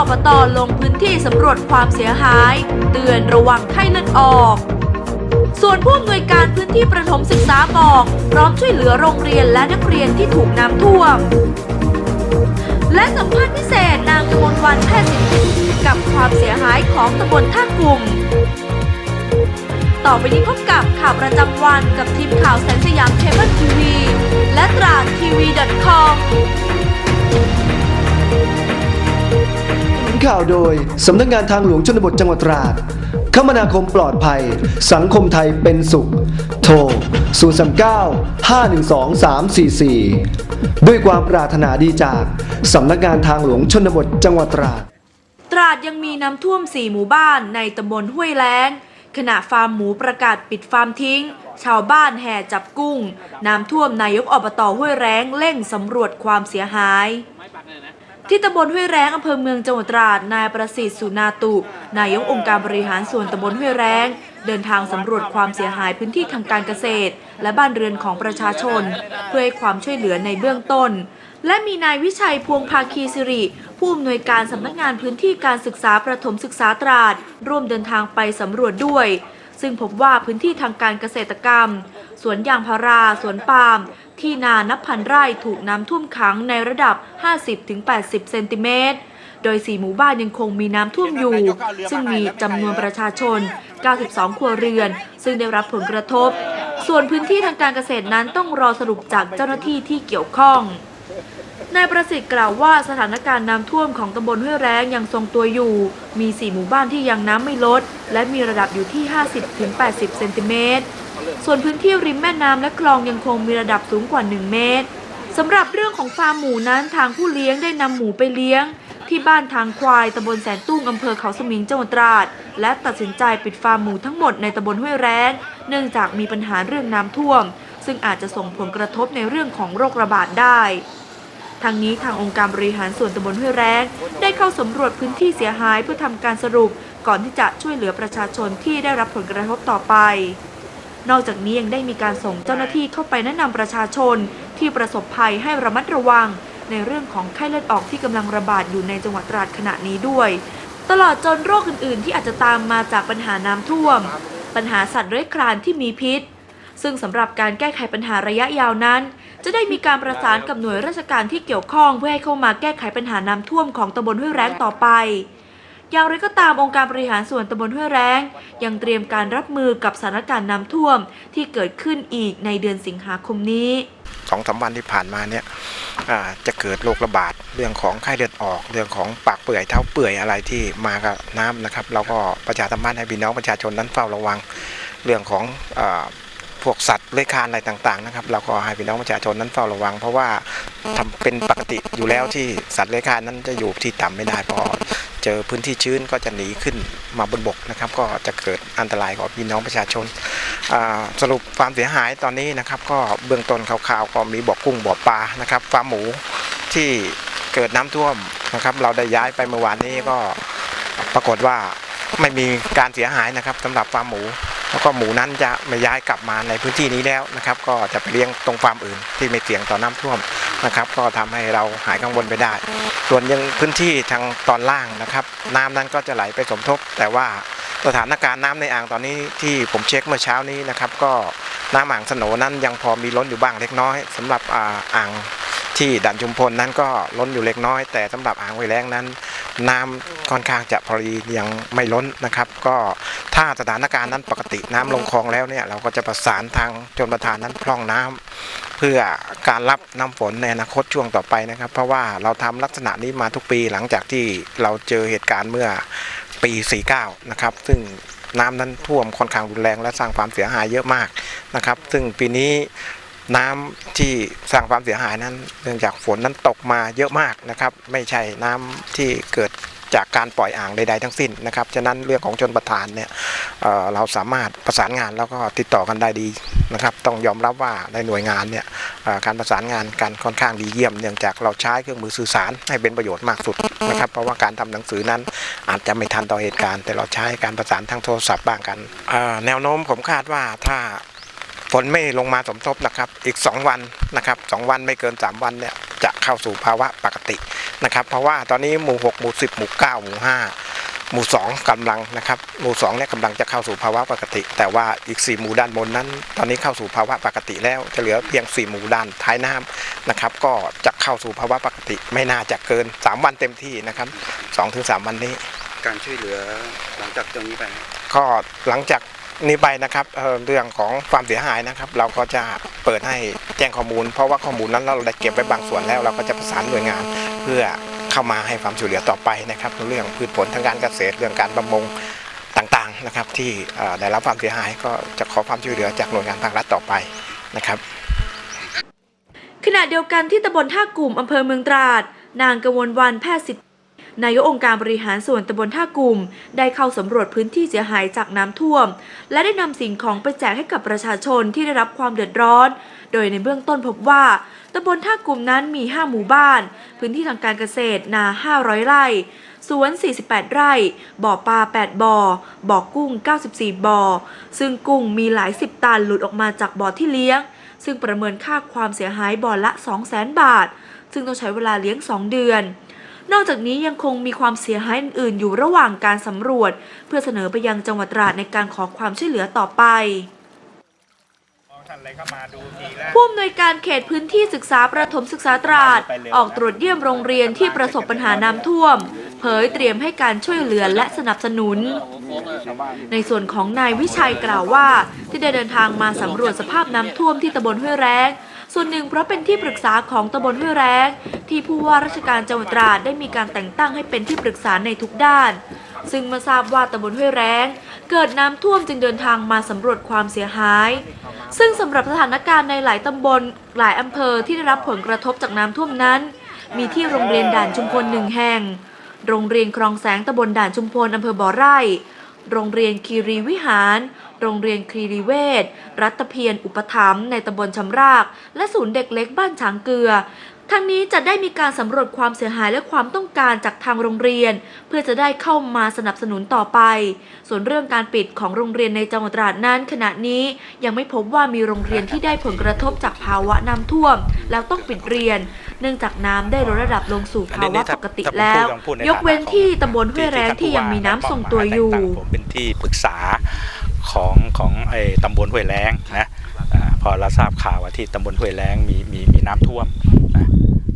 อบตลงพื้นที่สำรวจความเสียหาย เตือนระวังไข้เลือดออก ส่วนผู้อำนวยการพื้นที่ประถมศึกษาบอก พร้อมช่วยเหลือโรงเรียนและนักเรียนที่ถูกน้ำท่วม และสัมภาษณ์พิเศษนางกมลวันแพทย์สินกับความเสียหายของตำบลท่ากลุ่มต่อไปนี้พบกับข่าวประจำวันกับทีมข่าวแสงสยามเคเบิลทีวีและตราดทีวี .com ข่าวโดย สำนักงานทางหลวงชนบทจังหวัดตราด คมนาคมปลอดภัย สังคมไทยเป็นสุข โทร 039 512 344 ด้วยความปรารถนาดีจาก สำนักงานทางหลวงชนบทจังหวัดตราด ตราดยังมีน้ำท่วม 4 หมู่บ้านในตำบลห้วยแล้ง ขณะฟาร์มหมูประกาศปิดฟาร์มทิ้ง ชาวบ้านแห่จับกุ้ง น้ำท่วมนายกอบตห้วยแร้งเร่งสำรวจความเสียหาย ที่ตำบลห้วยแรงอำเภอเมืองจังหวัดตราด นายประสิทธิ์สุนาตุ นายกองค์การบริหารส่วนตำบลห้วยแรง เดินทางสำรวจความเสียหายพื้นที่ทางการเกษตร และบ้านเรือนของประชาชน เพื่อให้ความช่วยเหลือในเบื้องต้น และมีนายวิชัยพวงภาคีสิริ ผู้อำนวยการสำนักงานพื้นที่การศึกษาประถมศึกษาตราด ร่วมเดินทางไปสำรวจด้วย ซึ่งพบว่าพื้นที่ทางการเกษตรกรรม สวนยางพารา สวนปาล์ม ที่นานับพันไร่ถูกน้ำท่วมขังในระดับ 50-80 เซนติเมตร โดย 4 หมู่บ้านยังคงมีน้ำท่วมอยู่ ซึ่งมีจำนวนประชาชน 92 ครัวเรือน ซึ่งได้รับผลกระทบ ส่วนพื้นที่ทางการเกษตรนั้นต้องรอสรุปจากเจ้าหน้าที่ที่เกี่ยวข้องนายประสิทธิ์กล่าวว่าสถานการณ์น้ำท่วมของตำบลห้วยแรงยังทรงตัวอยู่ มี 4 หมู่บ้านที่ยังน้ำไม่ลด และมีระดับอยู่ที่ 50-80 เซนติเมตร ส่วนพื้นที่ริมแม่น้ำและคลองยังคงมีระดับสูงกว่า 1 เมตรสำหรับเรื่องของฟาร์มหมูนั้นทางผู้เลี้ยงได้นำหมูไปเลี้ยง ที่บ้านทางควายตำบลแสนตุ้งอำเภอเขาสมิงจังหวัดตราด และตัดสินใจปิดฟาร์มหมูทั้งหมดในตำบลห้วยแร้งเนื่องจากมีปัญหาเรื่องน้ำท่วม ซึ่งอาจจะส่งผลกระทบในเรื่องของโรคระบาดได้ทางนี้ทางองค์การบริหารส่วนตำบลห้วยแร้งได้เข้าสำรวจพื้นที่เสียหายเพื่อทำการสรุป ก่อนที่จะช่วยเหลือประชาชนที่ได้รับผลกระทบต่อไป นอกจากนี้ยังได้มีการส่งเจ้าหน้าที่เข้าไปแนะนำประชาชนที่ประสบภัยให้ระมัดระวัง ในเรื่องของไข้เลือดออกที่กำลังระบาดอยู่ในจังหวัดตราดขณะนี้ด้วย ตลอดจนโรคอื่น ๆ ที่อาจจะตามมาจากปัญหาน้ำท่วม ปัญหาสัตว์เลื้อยคลานที่มีพิษ ซึ่งสำหรับการแก้ไขปัญหาระยะยาวนั้น จะได้มีการประสานกับหน่วยราชการที่เกี่ยวข้องเพื่อให้เข้ามาแก้ไขปัญหาน้ำท่วมของตำบลห้วยแร้งต่อไป อย่างไรก็ตามองค์การบริหารส่วนตำบลห้วยแรงยังเตรียมการรับมือกับสถานการณ์น้ำท่วมที่เกิดขึ้นอีกในเดือนสิงหาคมนี้สองสามวันที่ผ่านมาเนี่ยจะเกิดโรคระบาดเรื่องของไข้เลือดออก เรื่องของปากเปื่อยเท้าเปื่อยอะไรที่มากับน้ำนะครับ เราก็ประชาสัมพันธ์ให้พี่น้องประชาชนนั้นเฝ้าระวังเรื่องของอพวกสัตว์เลื้อยคลานอะไรต่างๆนะครับ เราก็ให้พี่น้องประชาชนนั้นเฝ้าระวัง เพราะว่าทำเป็นปกติอยู่แล้วที่สัตว์เลื้อยคลานนั้นจะอยู่ที่ต่ำไม่ได้พอ เจอพื้นที่ชื้นก็จะหนีขึ้นมาบนบกนะครับ ก็จะเกิดอันตรายกับพี่น้องประชาชน สรุปความเสียหายตอนนี้นะครับก็เบื้องต้นคร่าวๆก็มีบ่อกุ้งบ่อปลานะครับฟาร์มหมูที่เกิดน้ำท่วมนะครับ เราได้ย้ายไปเมื่อวานนี้ก็ปรากฏว่าไม่มีการเสียหายนะครับสำหรับฟาร์มหมู แล้วก็หมูนั้นจะไม่ย้ายกลับมาในพื้นที่นี้แล้วนะครับ ก็จะไปเลี้ยงตรงฟาร์มอื่นที่ไม่เสี่ยงต่อน้ำท่วมนะครับ ก็ทำให้เราหายกังวลไปได้ ส่วนยังพื้นที่ทางตอนล่างนะครับ น้ำนั้นก็จะไหลไปสมทบ แต่ว่าสถานการณ์น้ำในอ่างตอนนี้ที่ผมเช็คเมื่อเช้านี้นะครับ ก็น้ำอ่างสโหนนั้นยังพอมีล้นอยู่บ้างเล็กน้อยสำหรับอ่างที่ด่านชุมพลนั้นก็ล้นอยู่เล็กน้อย แต่สำหรับอ่างไวแรงนั้น น้ำค่อนข้างจะพอดียังไม่ล้นนะครับ ก็ถ้าสถานการณ์นั้นปกติน้ำลงคลองแล้วเนี่ยเราก็จะประสานทางชนประทานนั้นพร่องน้ำเพื่อการรับน้ำฝนในอนาคตช่วงต่อไปนะครับ เพราะว่าเราทำลักษณะนี้มาทุกปีหลังจากที่เราเจอเหตุการณ์เมื่อปี 49 นะครับ ซึ่งน้ำนั้นท่วมค่อนข้างรุนแรงและสร้างความเสียหายเยอะมากนะครับ ซึ่งปีนี้ น้ำที่สร้างความเสียหายนั้น เนื่องจากฝนนั้นตกมาเยอะมากนะครับ ไม่ใช่น้ำที่เกิดจากการปล่อยอ่างใดๆทั้งสิ้นนะครับ ฉะนั้นเรื่องของชนประทานเนี่ยเเราสามารถประสานงานแล้วก็ติดต่อกันได้ดีนะครับ ต้องยอมรับว่าในหน่วยงานเนี่ยการประสานงานกันค่อนข้างดีเยี่ยม เนื่องจากเราใช้เครื่องมือสื่อสารให้เป็นประโยชน์มากสุดนะครับ เพราะว่าการทำหนังสือนั้นอาจจะไม่ทันต่อเหตุการณ์ แต่เราใช้การประสานทางโทรศัพท์บ้างกัน แนวโน้มผมคาดว่าถ้า ฝนไม่ลงมาสมทบนะครับ อีก 2 วันนะครับสองวันไม่เกิน 3 วันเนี่ยจะเข้าสู่ภาวะปกตินะครับ เพราะว่าตอนนี้หมู่ 6 หมู่ 10 หมู่ 9 หมู่ 5 หมู่ 2กำลังนะครับ หมู่2เนี่ยกำลังจะเข้าสู่ภาวะปกติ แต่ว่าอีก 4 หมู่ด้านบนนั้น ตอนนี้เข้าสู่ภาวะปกติแล้ว จะเหลือเพียง 4 หมู่ด้านท้ายน้ำนะครับ ก็จะเข้าสู่ภาวะปกติ ไม่น่าจะเกิน 3 วันเต็มที่นะครับ2-3 วันนี้ การช่วยเหลือหลังจากตรงนี้ไป ก็หลังจาก นี้ไปนะครับเเรื่องของความเสียหายนะครับ เราก็จะเปิดให้แจ้งข้อมูล เพราะว่าข้อมูลนั้นเราได้เก็บไว้บางส่วนแล้ว เราก็จะประสานหน่วยงาน เพื่อเข้ามาให้ความช่วยเหลือต่อไปนะครับ เรื่องพืชผลทางการเกษตรเรื่องการประมงต่างๆนะครับ ที่ได้รับความเสียหายก็จะขอความช่วยเหลือจากหน่วยงานภาครัฐต่อไปนะครับขณะเดียวกันที่ตำบลท่ากลุ่มอำเภอเมืองตราด นางกมลวันแพทย์สิทธิ์ นายกองค์การบริหารส่วนตำบลท่ากลุ่ม ได้เข้าสำรวจพื้นที่เสียหายจากน้ำท่วม และได้นำสิ่งของไปแจกให้กับประชาชนที่ได้รับความเดือดร้อน โดยในเบื้องต้นพบว่าตำบลท่ากลุ่มนั้นมี 5 หมู่บ้าน พื้นที่ทางการเกษตรนา 500 ไร่สวน 48 ไร่ บ่อปลา 8 บ่อ บ่อกุ้ง 94 บ่อ ซึ่งกุ้งมีหลายสิบตันหลุดออกมาจากบ่อที่เลี้ยง ซึ่งประเมินค่าความเสียหายบ่อละ 200,000 บาท ซึ่งต้องใช้เวลาเลี้ยง 2 เดือน นอกจากนี้ยังคงมีความเสียหายอื่นๆ อยู่ระหว่างการสำรวจ เพื่อเสนอไปยังจังหวัดตราดในการขอความช่วยเหลือต่อไปผู้อำนวยการเขตพื้นที่ศึกษาประถมศึกษาตราด ออกตรวจเยี่ยมโรงเรียนที่ประสบปัญหาน้ำท่วม เผยเตรียมให้การช่วยเหลือและสนับสนุน ในส่วนของนายวิชัยกล่าวว่า ที่ได้เดินทางมาสำรวจสภาพน้ำท่วมที่ตำบลห้วยแรง ส่วนหนึ่งเพราะเป็นที่ปรึกษาของตำบลห้วยแรงที่ผู้ว่าราชการจังหวัดตราดได้มีการแต่งตั้งให้เป็นที่ปรึกษาในทุกด้าน ซึ่งมื่อทราบว่าตำบลห้วยแรงเกิดน้ำท่วมจึงเดินทางมาสำรวจความเสียหาย ซึ่งสำหรับสถานการณ์ในหลายตำบลหลายอำเภอที่ได้รับผลกระทบจากน้ำท่วมนั้น มีที่โรงเรียนด่านชุมพลหนึ่งแห่ง โรงเรียนคลองแสงตำบลด่านชุมพลอำเภอบ่อไร่ โรงเรียนคีรีวิหาร โรงเรียนคีรีเวศรัตเพียรอุปถัมภ์ในตำบลชำราก และศูนย์เด็กเล็กบ้านช้างเกลือทั้งนี้จะได้มีการสำรวจความเสียหายและความต้องการจากทางโรงเรียน เพื่อจะได้เข้ามาสนับสนุนต่อไป ส่วนเรื่องการปิดของโรงเรียนในจังหวัดตราดนั้นขณะนี้ยังไม่พบว่ามีโรงเรียนที่ได้ผลกระทบจากภาวะน้ำท่วม แล้วต้องปิดเรียน เนื่องจากน้ำได้ลดระดับลงสู่ภาวะปกติแล้ว ยกเว้นที่ตำบลห้วยแรงที่ยังมีน้ำทรงตัวอยู่ ผมเป็นที่ปรึกษาของของไอ้ตำบลห้วยแรงนะอ่าพอเราทราบข่าวว่าที่ตำบลห้วยแรงมีมีมีน้ำท่วมนะ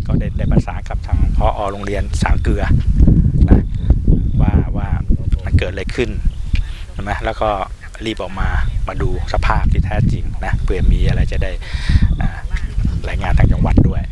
ก็ได้ได้ประสานกับทางพอโรงเรียนสางเกลือนะว่าว่ามันเกิดอะไรขึ้นใช่ไหมแล้วก็รีบออกมามาดูสภาพที่แท้จริงนะเผื่อมีอะไรจะได้อ่ารายงานทางจังหวัดด้วยนะฮะ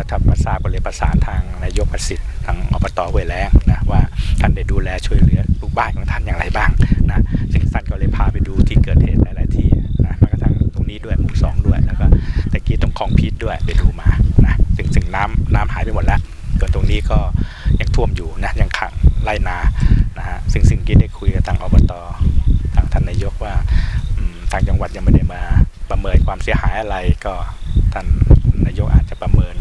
พอทำมาทราบก็เลยประสานทางนายกประสิทธิ์ทางอบตห้วยแรงนะว่าท่านได้ดูแลช่วยเหลือลูกบ้านของท่านอย่างไรบ้างนะซึ่งท่านก็เลยพาไปดูที่เกิดเหตุหลายๆที่นะแม้กระทั่งตรงนี้ด้วยหมู่สองด้วยแล้วก็ตะกี้ตรงคลองพีทด้วยไปดูมานะซึ่งซึ่งน้ำน้ำหายไปหมดแล้วส่วนตรงนี้ก็ยังท่วมอยู่นะยังขังไร่นานะฮะซึ่งซึ่งกี้ได้คุยกับทางอบตทางท่านนายกว่าทางจังหวัดยังไม่ได้มาประเมินความเสียหายอะไรก็ท่านายกอาจจะประเมิน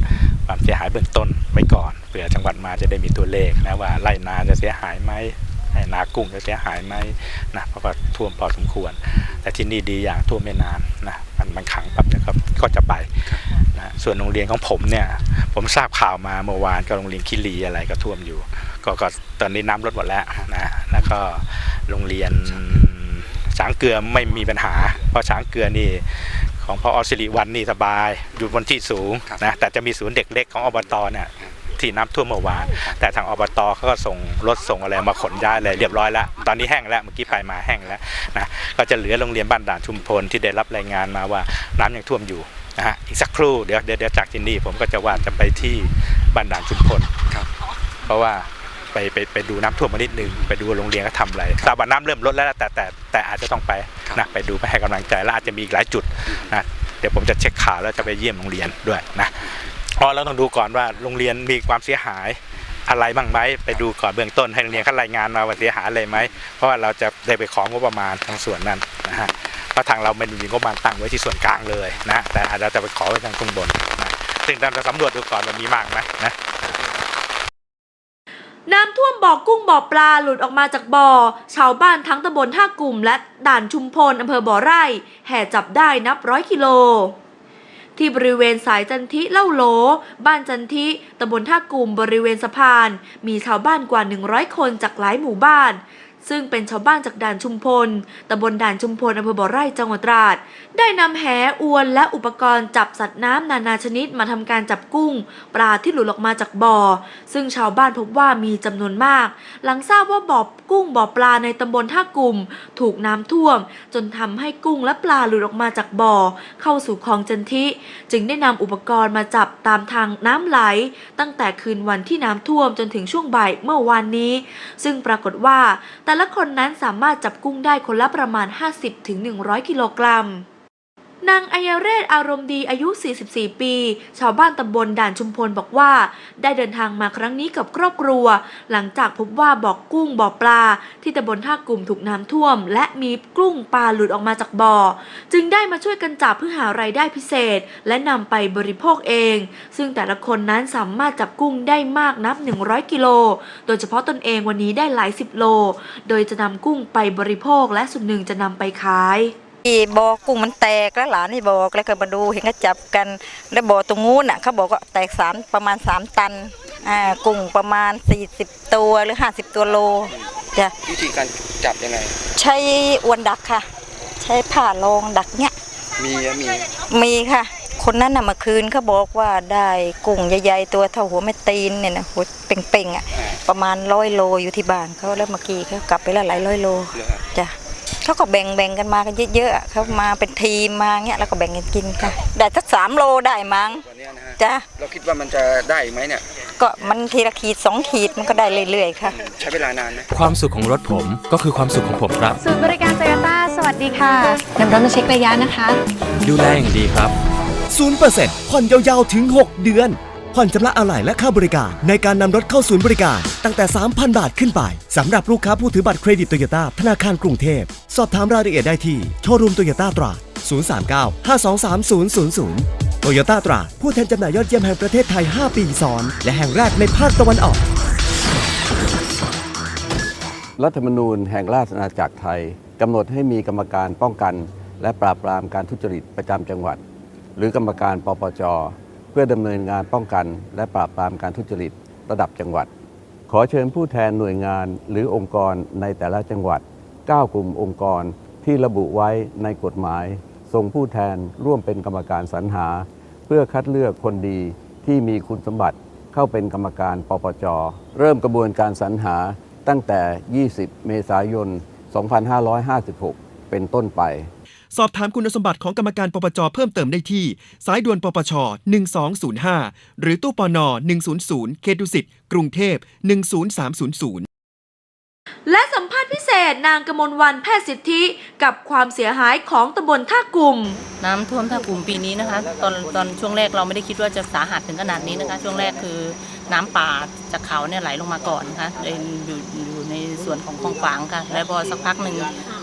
ความเสียหายเบื้องต้นไว้ก่อนเผื่อจังหวัดมาจะได้มีตัวเลขนะว่าไร่นาจะเสียหายไหมไร่นากุ้งจะเสียหายไหมนะเพราะว่าท่วมพอสมควร แต่ที่นี่ดีอย่างท่วมไม่นานนะมันมันขังปั๊บเนะครับก็จะไปนะส่วนโรงเรียนของผมเนี่ย ผมทราบข่าวมาเมื่อวานก็โรงเรียนคิรีอะไรก็ท่วมอยู่ ก็ก็ตอนนี้น้ำลดหมดแล้วนะแล้วก็โรงเรียนช้างเกลือไม่มีปัญหา เพราะช้างเกลือนี่ ของพออสิริวันนี่สบาย อยู่บนที่สูงนะแต่จะมีศูนย์เด็กเล็กของอบตเนี่ยที่น้ำท่วมเมื่อวาน แต่ทางอบตเขาก็ส่งรถส่งอะไรมาขนย้ายเลยเรียบร้อยแล้ว ตอนนี้แห้งแล้วเมื่อกี้ไปมาแห้งแล้วนะก็จะเหลือโรงเรียนบ้านด่านชุมพลที่ได้รับรายงานมาว่าน้ำยังท่วมอยู่นะฮะอีกสักครู่เดี๋ยวเดี๋ยวเดี๋ยวจากที่นี่ผมก็จะว่าจะไปที่บ้านด่านชุมพลครับเพราะว่า ไปไปไปดูน้ำท่วมมานิดนึงไปดูโรงเรียนเขาทำอะไรทราบว่าน้ำเริ่มลดแล้วแต่แต่แต่อาจจะต้องไปนะไปดูไปให้กำลังใจแล้วอาจจะมีอีกหลายจุดนะเดี๋ยวผมจะเช็คข่าวแล้วจะไปเยี่ยมโรงเรียนด้วยนะเพราะเราต้องดูก่อนว่าโรงเรียนมีความเสียหายอะไรบ้างไหมไปดูก่อนเบื้องต้นให้โรงเรียนเขารายงานมาว่าเสียหายอะไรไหมเพราะว่าเราจะได้ไปของงบประมาณทางส่วนนั้นนะฮะเพราะทางเราไม่มีงบประมาณตั้งไว้ที่ส่วนกลางเลยนะแต่อาจจะจะไปขอไว้ทางข้างบนนะซึ่งเราจะสำรวจดูก่อนว่ามีมากไหมนะ น้ำท่วมบ่อกุ้งบ่อปลาหลุดออกมาจากบ่อ ชาวบ้านทั้งตำบลท่ากลุ่ม และด่านชุมพลอำเภอบ่อไร่ แห่จับได้นับร้อยกิโล ที่บริเวณสายจันทิเล่าโหล บ้านจันทิตำบลท่ากลุ่มบริเวณสะพาน มีชาวบ้านกว่า 100 คนจากหลายหมู่บ้านซึ่งเป็นชาวบ้านจากด่านชุมพล ตำบลด่านชุมพลอำเภอบ่อไร่จังหวัดตราด ได้นำแหอวนและอุปกรณ์จับสัตว์น้ำนานาชนิดมาทำการจับกุ้ง ปลาที่หลุดออกมาจากบ่อ ซึ่งชาวบ้านพบว่ามีจำนวนมาก หลังทราบว่าบ่อกุ้งบ่อปลาในตำบลท่ากลุ่ม ถูกน้ำท่วม จนทำให้กุ้งและปลาหลุดออกมาจากบ่อ เข้าสู่คลองจันทิ จึงได้นำอุปกรณ์มาจับตามทางน้ำไหล ตั้งแต่คืนวันที่น้ำท่วมจนถึงช่วงบ่ายเมื่อวานนี้ ซึ่งปรากฏว่า แต่ละคนนั้นสามารถจับกุ้งได้คนละประมาณ 50-100 กิโลกรัม นางอัยเรศอารมณ์ดีอายุ 44 ปี ชาวบ้านตำบลด่านชุมพลบอกว่า ได้เดินทางมาครั้งนี้กับครอบครัว หลังจากพบว่าบ่อกุ้งบ่อปลา ที่ตำบลท่ากลุ่มถูกน้ำท่วม และมีกุ้งปลาหลุดออกมาจากบ่อ จึงได้มาช่วยกันจับเพื่อหารายได้พิเศษ และนำไปบริโภคเอง ซึ่งแต่ละคนนั้นสามารถจับกุ้งได้มากนับ 100 กิโล โดยเฉพาะตนเองวันนี้ได้หลายสิบโล โดยจะนำกุ้งไปบริโภคและส่วนหนึ่งจะนำไปขาย ที่บ่อกุ้งมันแตกแล้วหลานนี่บอกแล้วก็มาดูเห็นเขาจับกัน แล้วบ่อตรงงู้นน่ะเขาบอกว่าแตกสามประมาณ3ตันอ่ากุ้งประมาณ40ตัวหรือ50ตัวโลจ้ะวิธีการจับยังไง ใช้อวนดักค่ะ ใช้ผ้ารองดักเนี้ยมีอะมีมีค่ะ คนนั้นน่ะเมื่อคืนเขาบอกว่าได้กุ้งใหญ่ๆตัวเท่าหัวแม่ตีนเนี่ยนะหัวเป่งๆอะประมาณร้อยโลอยู่ที่บ้านเขาแล้วเมื่อกี้เขากลับไปแล้วหลายร้อยโลเหรอฮะ จ้ะ เขาก็แบ่งแบ่งกันมากันเยอะๆอะเขามาเป็นทีมมาเงี้ยแล้วก็แบ่งกันกินค่ะได้สักสามโลได้มั้งวันเนี้ยนะฮะจ้ะเราคิดว่ามันจะได้อีกไหมเนี่ยก็มันทีละขีดสองขีดมันก็ได้เรื่อยๆค่ะ ใช้เวลานานไหมความสุขของรถผมก็คือความสุขของผมครับ ศูนย์บริการโตโยต้าสวัสดีค่ะนำรถมาเช็คระยะนะคะ ดูแลอย่างดีครับ 0%ผ่อนยาวๆ ถึง 6 เดือน ผ่อนชำระอะไหล่และค่าบริการ ในการนำรถเข้าศูนย์บริการ ตั้งแต่ 3,000 บาทขึ้นไปสำหรับลูกค้าผู้ถือบัตรเครดิตโตโยต้าธนาคารกรุงเทพ สอบถามรายละเอียดได้ที่โชว์รูมโตโยต้าตราด039 523 000โตโยต้าตราดผู้แทนจำหน่ายยอดเยี่ยมแห่งประเทศไทย 5 ปีซ้อน และแห่งแรกในภาคตะวันออก รัฐธรรมนูญแห่งราชอาณาจักรไทยกำหนดให้มีกรรมการป้องกัน และปราบปรามการทุจริตประจำจังหวัด หรือกรรมการปปจ เพื่อดำเนินงานป้องกัน และปราบปรามการทุจริตระดับจังหวัด ขอเชิญผู้แทนหน่วยงานหรือองค์กรในแต่ละจังหวัด 9 กลุ่มองค์กรที่ระบุไว้ในกฎหมาย ส่งผู้แทนร่วมเป็นกรรมการสรรหา เพื่อคัดเลือกคนดีที่มีคุณสมบัติเข้าเป็นกรรมการปปจ เริ่มกระบวนการสรรหาตั้งแต่ 20 เมษายน 2556 เป็นต้นไป สอบถามคุณสมบัติของกรรมการปปจเพิ่มเติมได้ที่ สายด่วนปปช 1205 หรือตู้ปน 100 เขตดุสิต กรุงเทพ 10300และสัมภาษณ์พิเศษนางกมลวันแพทย์สิทธิกับความเสียหายของตำบลท่ากลุ่ม น้ำท่วมท่ากลุ่มปีนี้นะคะ ตอนตอนช่วงแรกเราไม่ได้คิดว่าจะสาหัสถึงขนาดนี้นะคะ ช่วงแรกคือน้ำป่าจากเขาเนี่ยไหลลงมาก่อนนะคะเลยอยู่อยู่ในส่วนของคลองฝางค่ะ แล้วพอสักพักหนึ่ง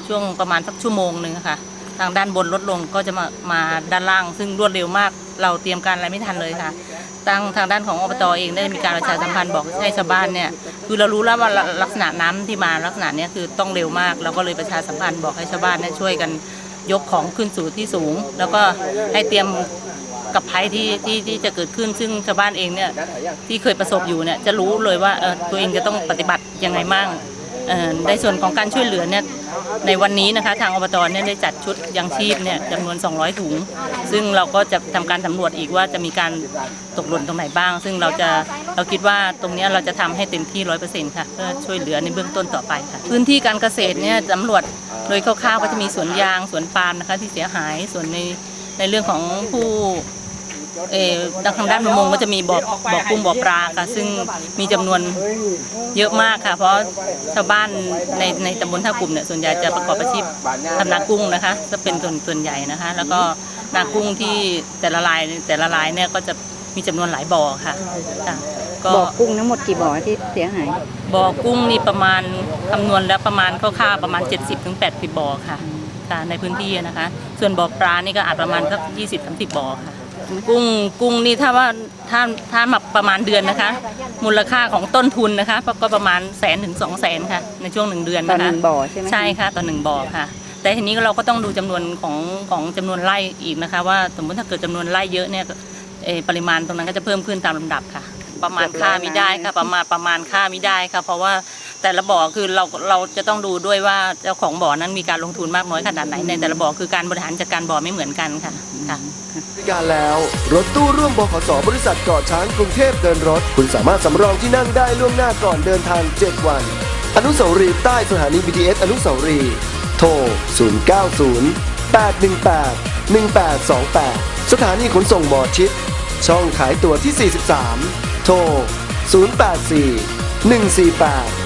ช่วงประมาณสักชั่วโมงหนึ่งอะค่ะ ทางด้านบนลดลงก็จะมามาด้านล่าง ซึ่งรวดเร็วมากเราเตรียมการอะไรไม่ทันเลยค่ะทางทางด้านของอบตเองได้มีการประชาสัมพันธ์บอกให้ชาวบ้านเนี่ยคือเรารู้แล้วว่าลักษณะน้ำที่มาลักษณะนี้คือต้องเร็วมาก เราก็เลยประชาสัมพันธ์บอกให้ชาวบ้านเนี่ยช่วยกันยกของขึ้นสู่ที่สูง แล้วก็ให้เตรียมกับภัยที่ที่ที่จะเกิดขึ้น ซึ่งชาวบ้านเองเนี่ยที่เคยประสบอยู่เนี่ยจะรู้เลยว่าเออตัวเองจะต้องปฏิบัติยังไงมั่ง ในส่วนของการช่วยเหลือเนี่ยในวันนี้นะคะทางอบตเนี่ยได้จัดชุดยังชีพเนี่ยจำนวน 200 ถุง ซึ่งเราก็จะทำการสำรวจอีกว่าจะมีการตกหล่นตรงไหนบ้าง ซึ่งเราจะเราคิดว่าตรงนี้เราจะทำให้เต็มที่ร้อยเซค่ะเพื่อช่วยเหลือในเบื้องต้นต่อไปค่ะ พื้นที่การเกษตรเนี่ยสำรวจโดยคร่าวๆก็จะมีสวนยางสวนปาล์มนะคะที่เสียหายส่วนในในเรื่องของผู้ เอ่อทางด้านประมงก็จะมีบ่อบ่อกุ้งบ่อปลาค่ะ ซึ่งมีจำนวนเยอะมากค่ะ เพราะชาวบ้านในในตำบลท่ากลุ่มเนี่ยส่วนใหญ่จะประกอบอาชีพทำนากุ้งนะคะจะเป็นส่วนส่วนใหญ่นะคะ แล้วก็นากุ้งที่แต่ละรายแต่ละรายเนี่ยก็จะมีจำนวนหลายบ่อค่ะค่ะก็บ่อกุ้งทั้งหมดกี่บ่อที่เสียหายบ่อกุ้งนี่ประมาณคำนวณแล้วประมาณคร่าวๆประมาณ 70-80ถึง80บ่อค่ะค่ะในพื้นที่นะคะ ส่วนบ่อปลานี่ก็อาจประมาณสัก20-30บ่อค่ะ กุ้งกุ้งนี่ถ้าว่าถ้าถ้ามาประมาณเดือนนะคะ มูลค่าของต้นทุนนะคะก็ประมาณแสนถึงสองแสนค่ะ ในช่วงหนึ่งเดือนต่อนะหคะนึ่งบ่อใช่ไหมใช่ค่ะต่อหนึ่งบ่อค่ะแแต่ทีนี้เราก็ต้องดูจำนวนของของจำนวนไร่อีกนะคะ ว่าสมมติถ้าเกิดจำนวนไร่เยอะเนี่ยเอ่อปริมาณตรงนั้นก็จะเพิ่มขึ้นตามลำดับค่ะ ประมาณค่าไม่ได้ค่ะ ประมาณประมาณค่าไม่ได้ค่ะ เพราะว่า แต่ละบ่อคือเราเราจะต้องดูด้วยว่าเจ้าของบ่อนั้นมีการลงทุนมากน้อยขนาดไหนในแต่ละบ่อคือการบริหารจัดการบ่อไม่เหมือนกันค่ะค่ะ บริการแล้วรถตู้ร่วมบขสบริษัทเกาะช้างกรุงเทพเดินรถ คุณสามารถสำรองที่นั่งได้ล่วงหน้าก่อนเดินทาง 7 วัน อนุสาวรีย์ใต้สถานี BTS อนุสาวรีย์โทร 090 818 1828 สถานีขนส่งหมอชิด ช่องขายตั๋วที่ 43 โทร 084 148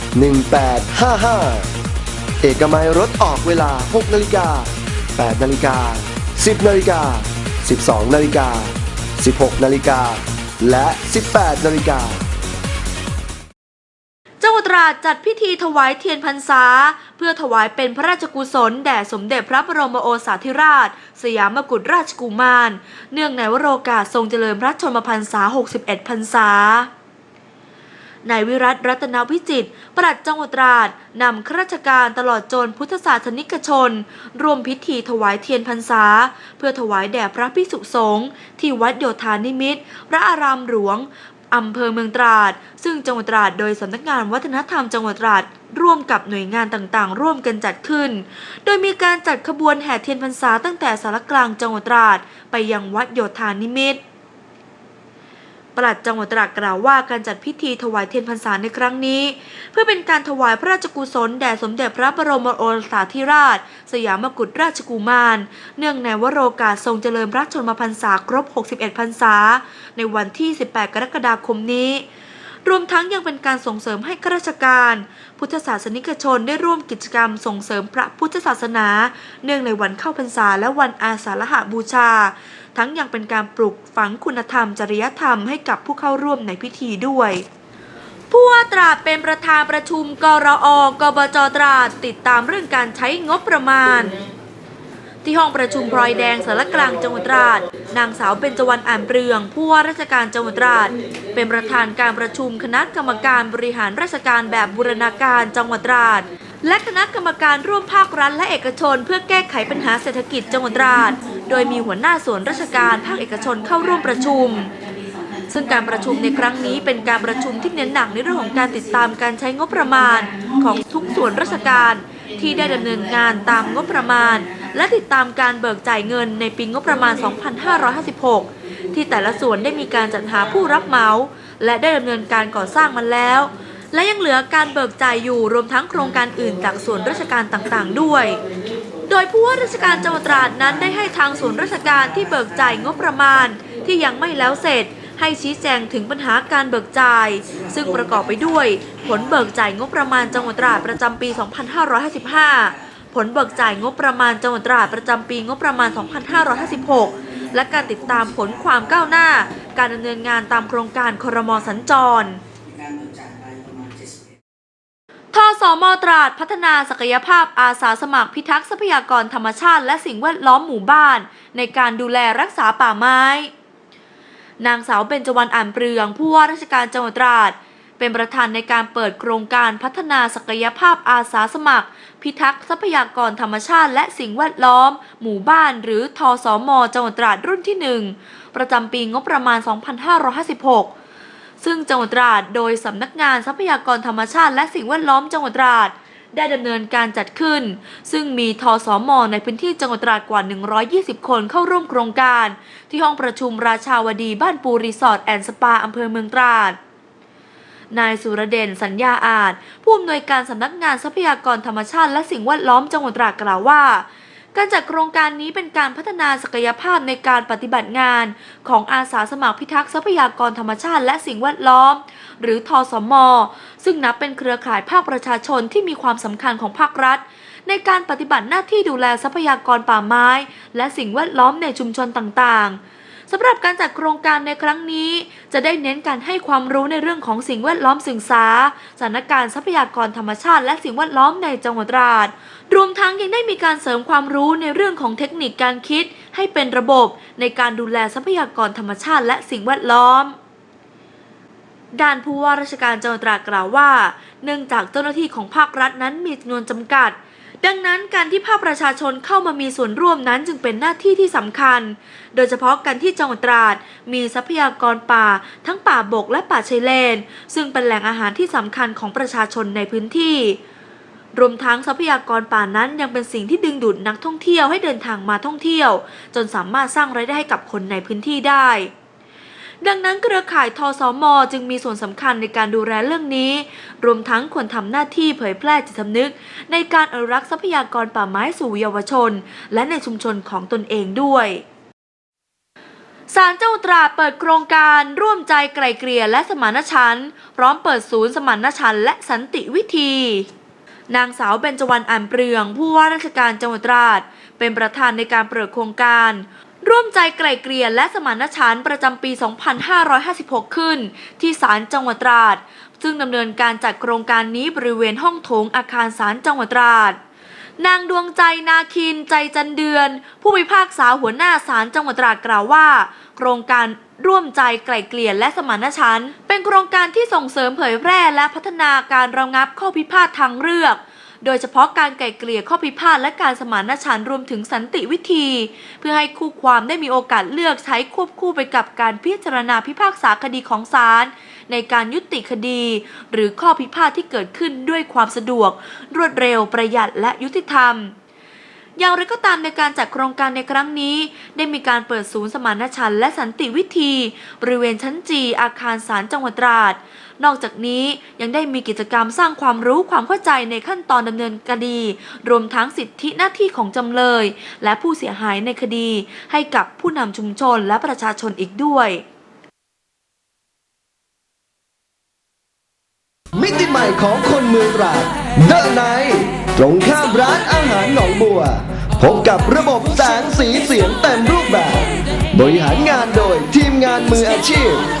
1855 เอกมัยรถออกเวลา 6 นาฬิกา 8 นาฬิกา 10 นาฬิกา 12 นาฬิกา 16 นาฬิกา และ 18 นาฬิกาจังหวัดตราดจัดพิธีถวายเทียนพรรษา เพื่อถวายเป็นพระราชกุศล แด่สมเด็จพระบรมโอษาธิราช สยามกุฎราชกุมาร เนื่องในวโรกาสทรงเจริญพระชนมพรรษา 61 พรรษา นายวิรัตรัตนวิจิตรปลัดจังหวัดตราดนำข้าราชการตลอดจนพุทธศาสนิกชนร่วมพิธีถวายเทียนพรรษา เพื่อถวายแด่พระภิกษุสงฆ์ที่วัดโยธานิมิตร พระอารามหลวงอำเภอเมืองตราด ซึ่งจังหวัดตราดโดยสำนักงานวัฒนธรรมจังหวัดตราดร่วมกับหน่วยงานต่างๆ ร่วมกันจัดขึ้น โดยมีการจัดขบวนแห่เทียนพรรษาตั้งแต่สารกลางจังหวัดตราด ไปยังวัดโยธานิมิตร ปลัดจังหวัดตราดกล่าวว่าการจัดพิธีถวายเทียนพรรษาในครั้งนี้ เพื่อเป็นการถวายพระราชกุศลแด่สมเด็จพระบรมโอรสาธิราช สยามกุฎราชกุมาร เนื่องในวโรกาสทรงเจริญพระชนมพรรษาครบ 61 พรรษา ในวันที่ 18 กรกฎาคมนี้ รวมทั้งยังเป็นการส่งเสริมให้ข้าราชการ พุทธศาสนิกชนได้ร่วมกิจกรรมส่งเสริมพระพุทธศาสนา เนื่องในวันเข้าพรรษาและวันอาสาฬหบูชา ทั้งยังเป็นการปลูกฝังคุณธรรม จริยธรรมให้กับผู้เข้าร่วมในพิธีด้วยผู้ว่าตราดเป็นประธานประชุมกรอ กบจตราดติดตามเรื่องการใช้งบประมาณ ที่ห้องประชุมพลอยแดงสารกลางจังหวัดตราด นางสาวเบญจวรรณอ่านเปรือง ผู้ว่าราชการจังหวัดตราด เป็นประธานการประชุมคณะกรรมการบริหารราชการแบบบูรณาการจังหวัดตราด และคณะกรรมการร่วมภาครัฐและเอกชน เพื่อแก้ไขปัญหาเศรษฐกิจจังหวัดตราด โดยมีหัวหน้าส่วนราชการภาคเอกชนเข้าร่วมประชุมซึ่งการประชุมในครั้งนี้เป็นการประชุมที่เน้นหนักในเรื่องของการติดตามการใช้งบประมาณของทุกส่วนราชการที่ได้ดำเนินงานตามงบประมาณ และติดตามการเบิกจ่ายเงินในปีงบประมาณ 2556 ที่แต่ละส่วนได้มีการจัดหาผู้รับเหมา และได้ดำเนินการก่อสร้างมันแล้ว และยังเหลือการเบิกจ่ายอยู่รวมทั้งโครงการอื่นจากส่วนราชการต่างๆ ด้วย โดยผู้ว่าราชการจังหวัดตราดนั้นได้ให้ทางส่วนราชการที่เบิกจ่ายงบประมาณ ที่ยังไม่แล้วเสร็จให้ชี้แจงถึงปัญหาการเบิกจ่าย ซึ่งประกอบไปด้วย ผลเบิกจ่ายงบประมาณจังหวัดตราดประจำปี 2555 ผลเบิกจ่ายงบประมาณจังหวัดตราดประจำปีงบประมาณ 2556 และการติดตามผลความก้าวหน้า การดำเนินงานตามโครงการครมสัญจรทสมตราดพัฒนาศักยภาพอาสาสมัครพิทักษ์ทรัพยากรธรรมชาติและสิ่งแวดล้อมหมู่บ้าน ในการดูแลรักษาป่าไม้ นางสาวเบญจวรรณอ่านเปรืองผู้ว่าราชการจังหวัดตราด เป็นประธานในการเปิดโครงการพัฒนาศักยภาพอาสาสมัคร พิทักษ์ทรัพยากรธรรมชาติและสิ่งแวดล้อม หมู่บ้านหรือทสมจังหวัดตราดรุ่นที่ 1 ประจำปีงบประมาณ 2556 ซึ่งจังหวัดตราดโดยสำนักงานทรัพยากรธรรมชาติและสิ่งแวดล้อมจังหวัดตราดได้ดำเนินการจัดขึ้น ซึ่งมีทสมในพื้นที่จังหวัดตราดกว่า 120 คนเข้าร่วมโครงการ ที่ห้องประชุมราชาวดีบ้านปูรีสอร์ทแอนด์สปาอำเภอเมืองตราด นายสุรเด่นสัญญาอาจ ผู้อำนวยการสำนักงานทรัพยากรธรรมชาติและสิ่งแวดล้อมจังหวัดตราดกล่าวว่าการจัดโครงการนี้เป็นการพัฒนาศักยภาพในการปฏิบัติงาน ของอาสาสมัครพิทักษ์ทรัพยากรธรรมชาติและสิ่งแวดล้อม หรือทอสมซึ่งนับเป็นเครือข่ายภาคประชาชนที่มีความสำคัญของภาครัฐ ในการปฏิบัติหน้าที่ดูแลทรัพยากรป่าไม้ และสิ่งแวดล้อมในชุมชนต่างๆ สำหรับการจัดโครงการในครั้งนี้ จะได้เน้นการให้ความรู้ในเรื่องของสิ่งแวดล้อมศึกษาสถานการณ์ทรัพยากรธรรมชาติ และสิ่งแวดล้อมในจังหวัดตราด รวมทั้งยังได้มีการเสริมความรู้ในเรื่องของเทคนิคการคิด ให้เป็นระบบในการดูแลทรัพยากรธรรมชาติและสิ่งแวดล้อมด้านผู้ว่าราชการจังหวัดตราดกล่าวว่า เนื่องจากเจ้าหน้าที่ของภาครัฐนั้นมีจำนวนจำกัด ดังนั้นการที่ภาคประชาชนเข้ามามีส่วนร่วมนั้นจึงเป็นหน้าที่ที่สำคัญ โดยเฉพาะการที่จังหวัดตราดมีทรัพยากรป่า ทั้งป่าบกและป่าชายเลน ซึ่งเป็นแหล่งอาหารที่สำคัญของประชาชนในพื้นที่ รวมทั้งทรัพยากรป่านั้นยังเป็นสิ่งที่ดึงดูดนักท่องเที่ยวให้เดินทางมาท่องเที่ยว จนสามารถสร้างรายได้ให้กับคนในพื้นที่ได้ ดังนั้นเครือข่ายทสม จึงมีส่วนสำคัญในการดูแลเรื่องนี้ รวมทั้งควรทำหน้าที่เผยแพร่จิตสำนึก ในการอนุรักษ์ทรัพยากรป่าไม้สู่เยาวชน และในชุมชนของตนเองด้วยศาลเจ้าตราดเปิดโครงการร่วมใจไกล่เกลี่ยและสมานฉันท์พร้อมเปิดศูนย์สมานฉันท์และสันติวิธี นางสาวเบญจวรรณอ่านเปลือง ผู้ว่าราชการจังหวัดตราด เป็นประธานในการเปิดโครงการ ร่วมใจไกล่เกลี่ยและสมานฉันท์ประจำปี 2556 ขึ้น ที่ศาลจังหวัดตราด ซึ่งดำเนินการจัดโครงการนี้บริเวณห้องโถงอาคารศาลจังหวัดตราด นางดวงใจนาคินใจจันเดือน ผู้พิพากษาหัวหน้าศาลจังหวัดตราดกล่าวว่า โครงการร่วมใจไกล่เกลี่ยและสมานฉันท์เป็นโครงการที่ส่งเสริมเผยแพร่และพัฒนาการระงับข้อพิพาททางเลือก โดยเฉพาะการไกล่เกลี่ยข้อพิพาทและการสมานฉันท์รวมถึงสันติวิธี เพื่อให้คู่ความได้มีโอกาสเลือกใช้ควบคู่ไปกับการพิจารณาพิพากษาคดีของศาลในการยุติคดี หรือข้อพิพาทที่เกิดขึ้นด้วยความสะดวก รวดเร็วประหยัดและยุติธรรมอย่างไรก็ตามในการจัดโครงการในครั้งนี้ ได้มีการเปิดศูนย์สมานฉันท์และสันติวิธี บริเวณชั้นจีอาคารศาลจังหวัดตราด นอกจากนี้ยังได้มีกิจกรรมสร้างความรู้ความเข้าใจในขั้นตอนดำเนินคดี รวมทั้งสิทธิหน้าที่ของจำเลย และผู้เสียหายในคดี ให้กับผู้นำชุมชนและประชาชนอีกด้วยมิติใหม่ของคนเมืองตราดเดอะไนตรงข้ามร้านอาหารหนองบัว พบกับระบบแสงสีเสียงเต็มรูปแบบ บริหารงานโดยทีมงานมืออาชีพ